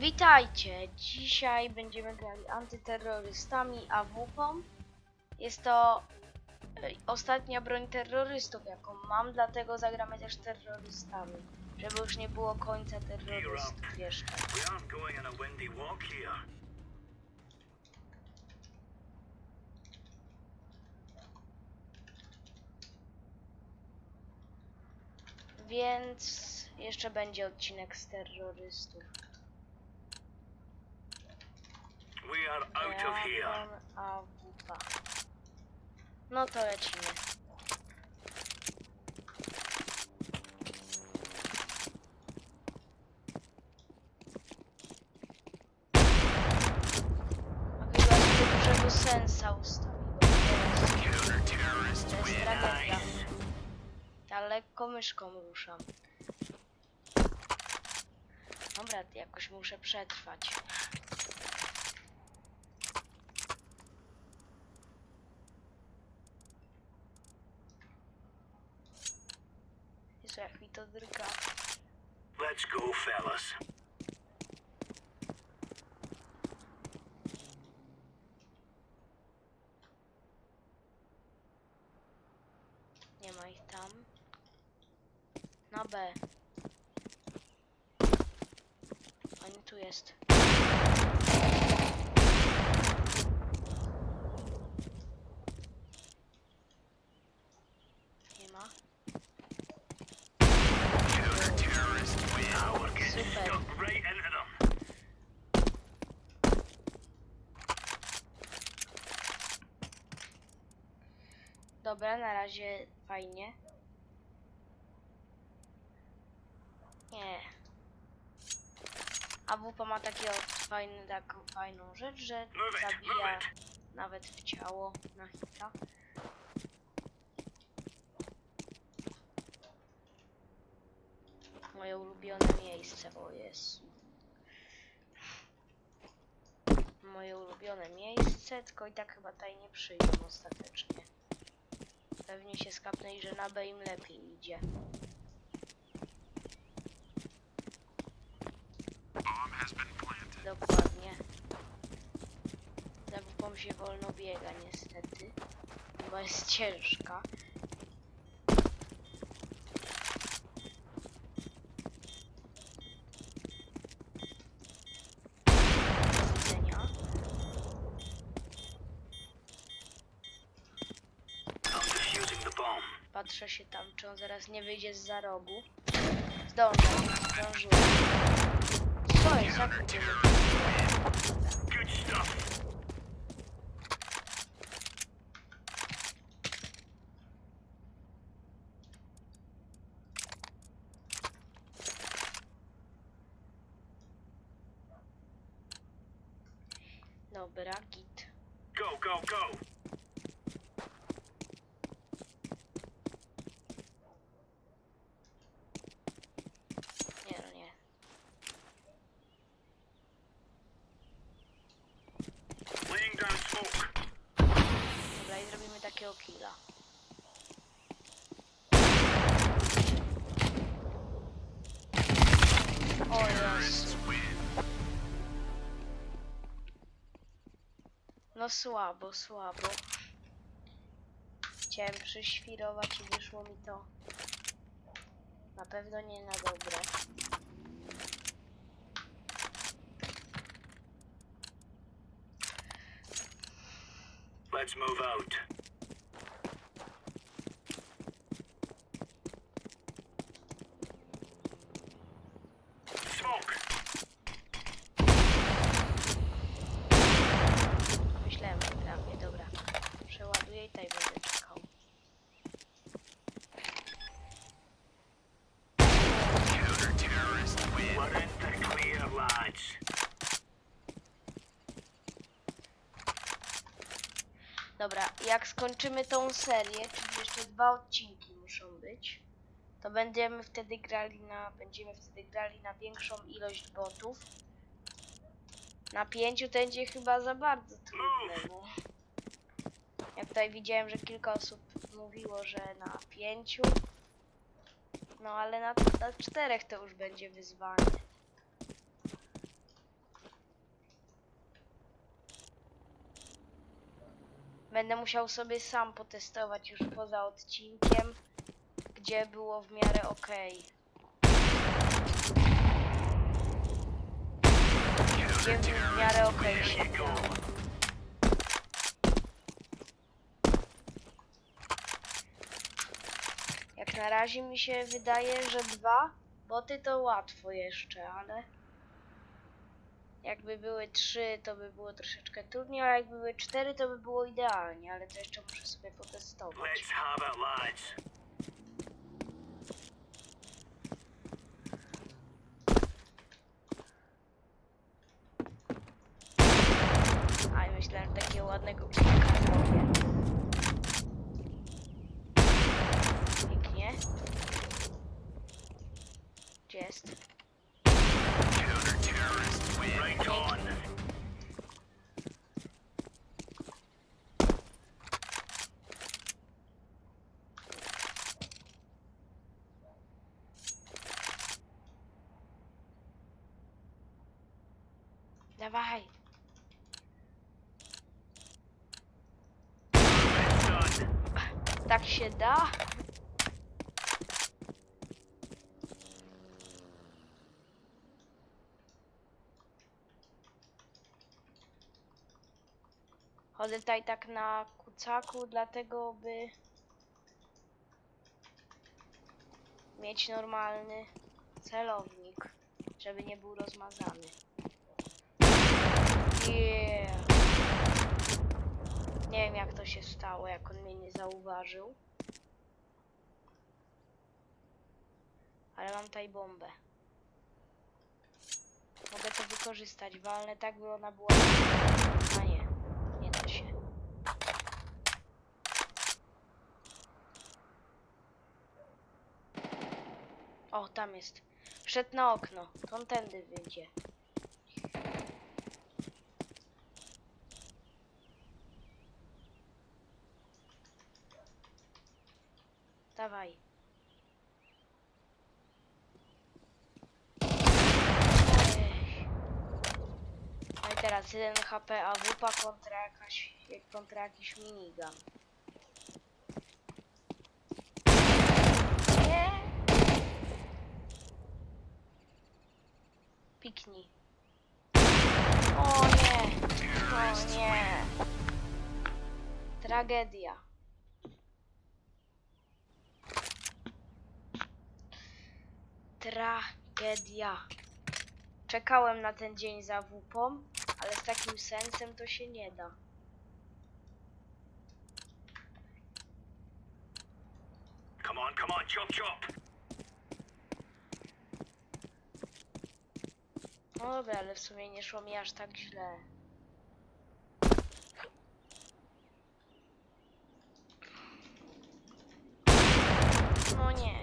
Witajcie! Dzisiaj będziemy grali antyterrorystami AWP. Jest to e, ostatnia broń terrorystów, jaką mam, dlatego zagramy też terrorystami. Żeby już nie było końca terrorystów jeszcze. Więc jeszcze będzie odcinek z terrorystów. We are out of here. No to lecimy. A chyba dużego sensa ustawiłem. teraz. To jest tragedia. Ja lekko myszką ruszam. Dobra, jakoś muszę przetrwać. Jezu, jak mi to drga. Let's go, fellas. Nie ma ich tam. Na B. Oni tu jest. Nie ma. Right into them. Dobra, na razie fajnie. Nie. AWP ma takiego fajny, taką fajną rzecz, że zabija nawet w ciało na hita. Moje ulubione miejsce, bo jest. Moje ulubione miejsce, tylko i tak chyba tutaj nie przyjdą ostatecznie. Pewnie się skapnęli, że na B im lepiej idzie. Dokładnie. Za się wolno biega niestety. Bo jest ciężka. Do widzenia. I'm defusing the bomb. Patrzę się tam, czy on zaraz nie wyjdzie z za rogu. Zdążę, zdążyłem. Co jest? Jak to nie Good stuff. Dobra, git. Go, go, go. Nie, no nie. Laying down smoke. Dobra, i zrobimy takiego killa. O. No słabo, słabo. Chciałem przyświrować i wyszło mi to na pewno nie na dobre. Let's move out. Smoke. Myślałem, że trafię, dobra. Przeładuję i tutaj będę czekał. We're in the clear, lads. Dobra, jak skończymy tą serię, czyli jeszcze dwa odcinki muszą być, to będziemy wtedy grali na będziemy wtedy grali na większą ilość botów. Na pięciu to będzie chyba za bardzo trudne, no. Jak tutaj widziałem, że kilka osób mówiło, że na pięciu. No ale na, na czterech to już będzie wyzwanie. Będę musiał sobie sam potestować już poza odcinkiem, gdzie było w miarę ok. Gdzie w miarę ok się. Jak na razie mi się wydaje, że dwa boty to łatwo jeszcze, ale jakby były trzy, to by było troszeczkę trudniej, a jakby były cztery, to by było idealnie, ale to jeszcze muszę sobie potestować. Let's have it, lads. A i myślałem, że takiego ładnego zrobię. Pięknie. Gdzie jest? Dawaj! Tak się da? Chodzę tutaj tak na kucaku, dlatego by mieć normalny celownik, żeby nie był rozmazany. Yeah. Nie wiem jak to się stało, jak on mnie nie zauważył. Ale mam tutaj bombę. Mogę to wykorzystać, walnę tak by ona była... A nie, nie da się. O, tam jest. Wszedł na okno. On tędy wyjdzie. Dawaj. Ej. No i teraz 1 HP AWP kontra jakaś, kontra jakiś minigun. Nie. Piknij. O nie. O nie. Tragedia. Tragedia. Czekałem na ten dzień za wupą, ale z takim sensem to się nie da. Come on, come on, chop chop. No dobra, ale w sumie nie szło mi aż tak źle. No nie.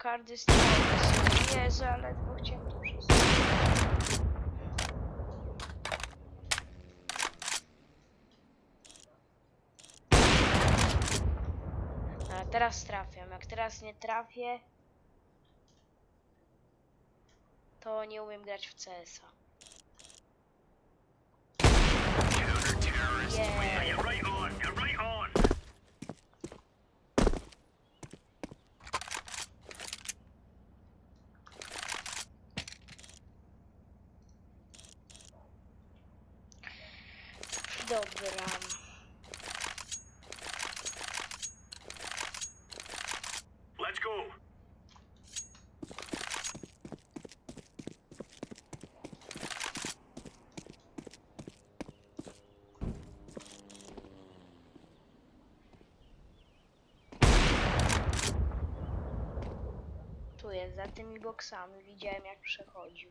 Kardy strzały. Jezu, ale ledwo chciałem to przesunąć. A teraz trafiam. Jak teraz nie trafię, to nie umiem grać w CS-a. Yeah, Yeah. you're right on, you're right on. Dobra. Let's go. Tu jest, za tymi boksami. Widziałem jak przechodził.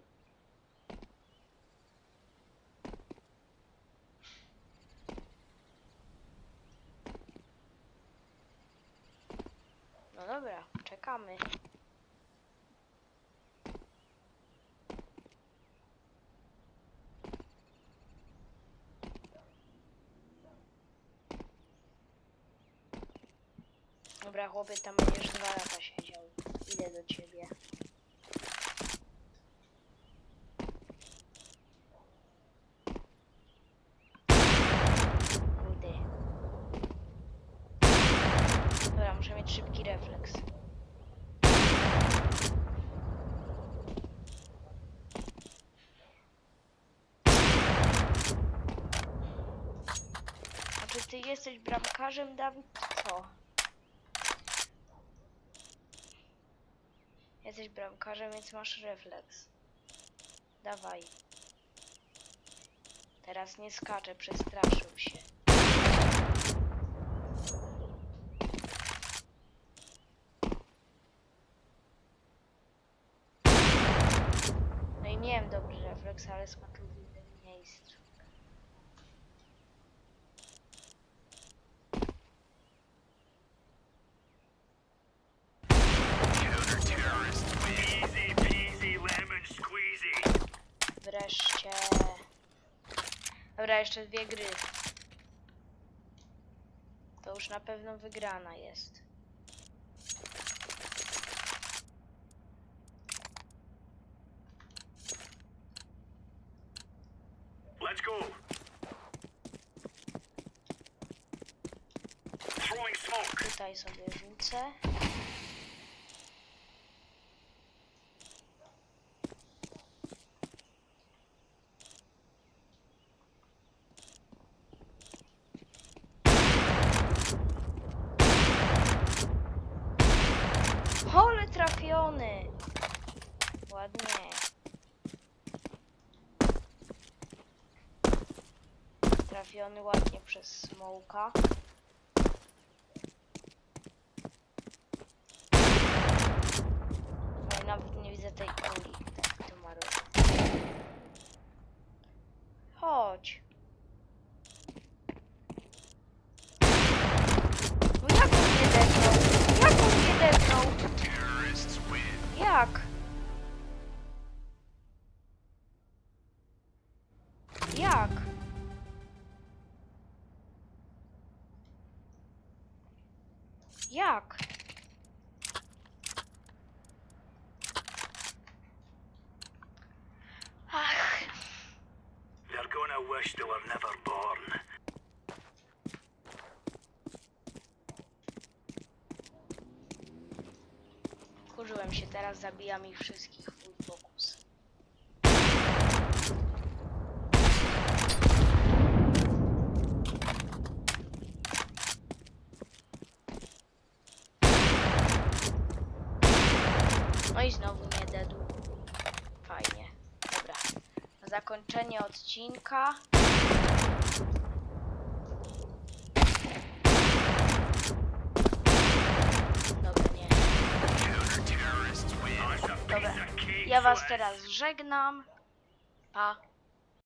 czekamy. Dobra, chłopie, tam będziesz dwa lata siedział. Idę do ciebie. Ty jesteś bramkarzem, Dawid? Co? Jesteś bramkarzem, więc masz refleks. Dawaj. Teraz nie skacze, przestraszył się. No i miałem dobry refleks, ale skoczył w innym miejscu. Dobra, jeszcze dwie gry. To już na pewno wygrana jest. Let's go. Throwing smoke. Tutaj sobie rzucę. Trafiony! Ładnie. Trafiony ładnie przez smoka. Wish they were never born. kurzyłem się teraz, zabijam ich wszystkich full. No i znowu nie dedł. Fajnie. Dobra. Na zakończenie odcinka. Dobra, Ja was teraz żegnam. Pa.